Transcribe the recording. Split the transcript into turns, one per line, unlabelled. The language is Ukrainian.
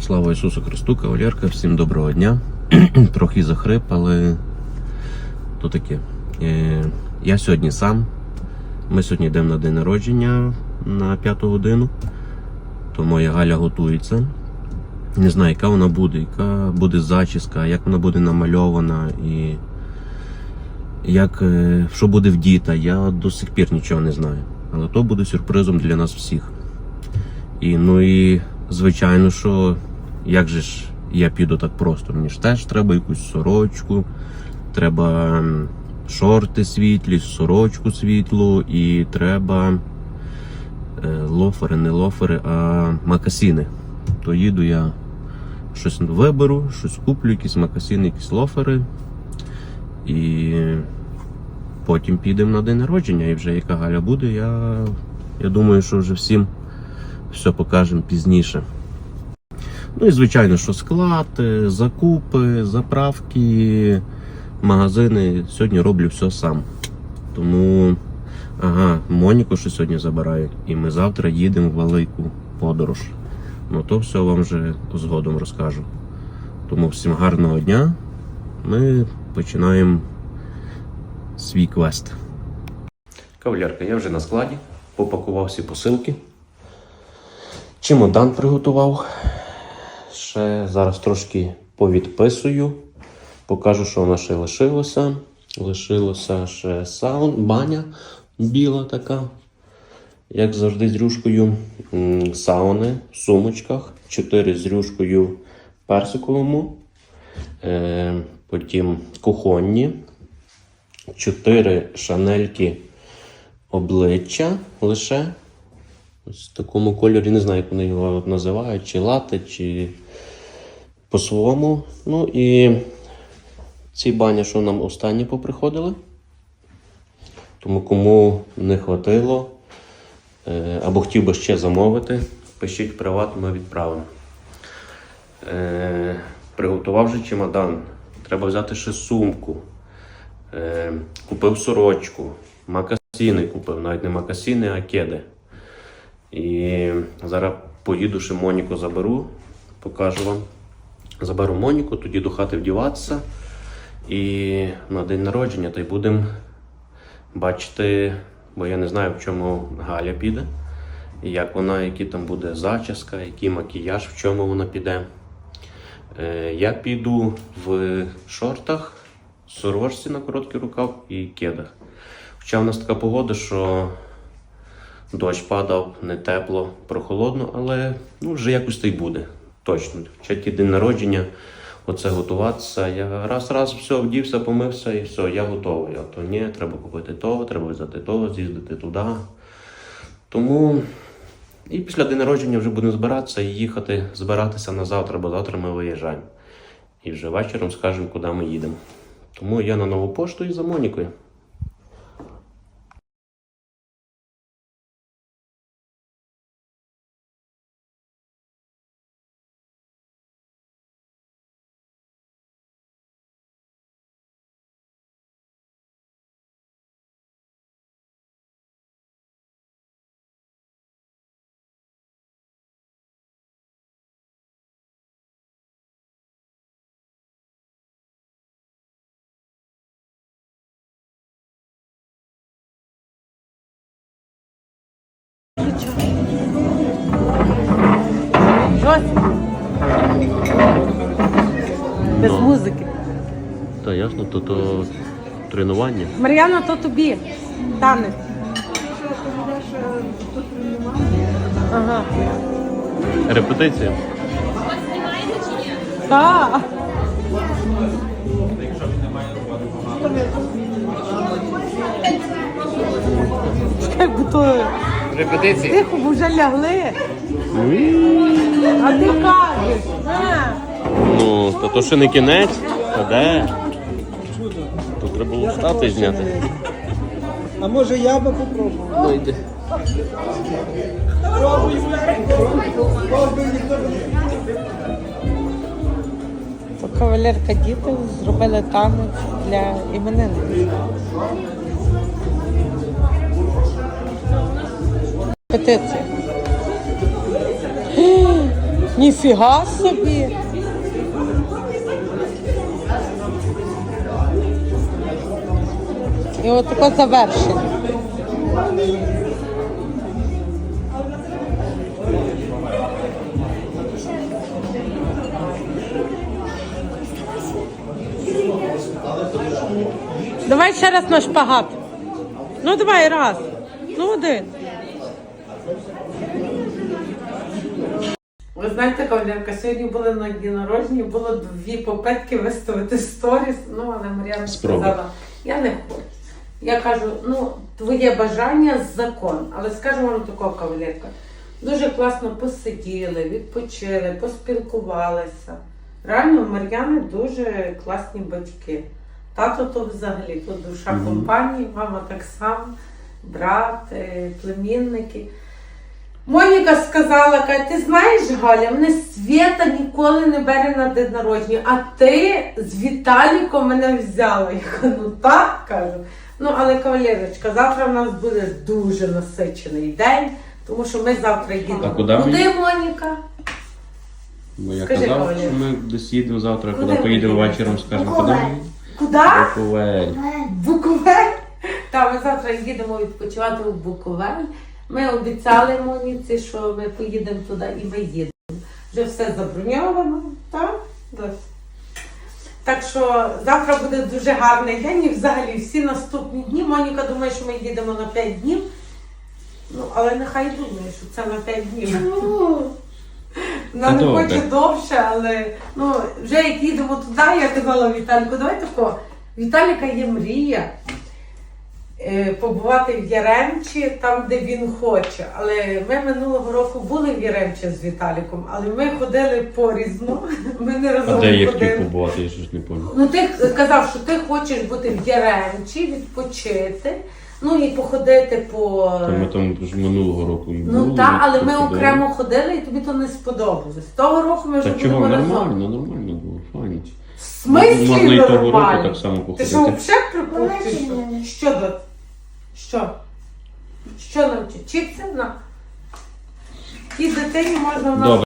Слава Ісусу Христу, кавалерка, всім доброго дня. Трохи захрип, але то таке. Е, Я сьогодні сам. Ми сьогодні йдемо на день народження на п'яту годину. То моя Галя готується. Не знаю, яка вона буде, яка буде зачіска, як вона буде намальована і як, е, що буде вдіта. Я до сих пір нічого не знаю. Але то буде сюрпризом для нас всіх. І ну і звичайно, що як же ж я піду так просто? Мені ж теж треба якусь сорочку, треба шорти світлі, сорочку світлу, і треба е, лофери, не лофери, а макасіни. То їду я щось виберу, щось куплю, якісь макасіни, якісь лофери. І потім підемо на день народження. І вже яка Галя буде, я, я думаю, що вже всім все покажемо пізніше. Ну і звичайно, що склад, е, закупи, заправки, магазини. Сьогодні роблю все сам. Тому, ага, Моніку ще сьогодні забирають, і ми завтра їдемо в велику подорож. Ну то все вам вже згодом розкажу. Тому всім гарного дня. Ми починаємо свій квест. Кавалерка, я вже на складі, попакував всі посилки. Чемодан приготував. Ще зараз трошки повідписую. Покажу, що вона ще лишилося. Лишилося ще саун, баня біла така. Як завжди, з рюшкою сауни в сумочках. Чотири з рюшкою персиковому. Е, потім кухонні. Чотири шанельки обличчя лише. Ось в такому кольорі, не знаю, як вони його називають, чи лате, чи по-своєму. Ну і ці бані, що нам останні поприходили. Тому кому не хватило, е, або хотів би ще замовити, пишіть приват, ми відправимо. Е, Приготував вже чемодан. Треба взяти ще сумку. Е, Купив сорочку, макасіни купив, навіть не макасіни, а кеди. І зараз поїду ще Моніку заберу, покажу вам. Заберу Моніку, тоді до хати вдіватися. І на день народження та й будемо бачити, бо я не знаю, в чому Галя піде, як вона, які там буде зачіска, який макіяж, в чому вона піде. Е, Я піду в шортах, сорочці на короткий рукав і кедах. Хоча в нас така погода, що Дощ падав, не тепло, прохолодно, але ну, вже якось то й буде. Точно. Ще ті день народження, оце готуватися. Я раз-раз все вдівся, помився і все, я готовий. А то ні, треба купити того, треба взяти того, з'їздити туди. Тому і після день народження вже будемо збиратися і їхати, збиратися на завтра, бо завтра ми виїжджаємо. І вже вечором скажемо, куди ми їдемо. Тому я на нову пошту і за Монікою.
Без
Ну.
музики.
Та ясно, то, то тренування.
Мар'яна, то тобі. Танець. Ага.
Репетиція.
Так. Чекай, бо то
Репетиція.
тихо, бо вже лягли. А ти кажеш. А.
Ну, то, то ще не кінець. Та де? То треба було встати і зняти.
А може я би попробував?
Ну йди.
То кавалерка діти зробили танець для Петиція. Ніфіга собі. І от таке завершення. Давай ще раз на шпагат. Ну давай раз. Ну один. Ви знаєте, кавалерка, сьогодні були на дні народження, було дві попитки виставити сторіс. Ну, але Мар'яна сказала, я не хочу. Я кажу, ну, твоє бажання закон. Але скажу вам такого, кавалерка. Дуже класно посиділи, відпочили, поспілкувалися. Реально, в Мар'яни дуже класні батьки. Тато то взагалі, то душа компанії, мама так само, брат, племінники. Моніка сказала, каже, ти знаєш, Галя, мене Свята ніколи не бере на день народження, а ти з Віталіком мене взяла. Я кажу, ну так кажу. Ну, але кавалерочка, завтра в нас буде дуже насичений день, тому що ми завтра їдемо.
А куди ми
Куди? Моніка?
Бо я
Скажи,
казав, що ми десь їдемо завтра,
Куди
куди
ми
поїдемо
їдемо?
вечором, скажемо, куди
Буковель.
ми?
Куди?
Буковель.
Буковель. Та ми завтра їдемо відпочивати у Буковель. Ми обіцяли Моніці, що ми поїдемо туди і ми їдемо. Вже все заброньовано, так? Так що завтра буде дуже гарний день і взагалі всі наступні дні. Моніка думає, що ми їдемо на 5 днів. Ну, але нехай думає, що це на 5 днів.
Чому?
Вона не
добре.
хоче довше, але ну, вже як їдемо туди, я казала Віталіку, давай тако. Віталіка є мрія побувати в Яремчі, там, де він хоче. Але ми минулого року були в Яремчі з Віталіком, але ми ходили порізно. Ми не разом
А де я хотів побувати, я щось не пам'ятаю.
Ну, ти казав, що ти хочеш бути в Яремчі, відпочити, ну і походити по.
Та ми там ж минулого року
Ну
були,
так, але ми
походили.
окремо ходили і тобі то не сподобалось. Того року ми вже
Та чого,
будемо разом.
нормально, нормально було, файно.
В смислі
Можна і того року
нормально?
так само
Ти
походити.
що, взагалі прикол? що?
Вона
Що? Що? Нам вчиться? На. Тій дитині можна в нас.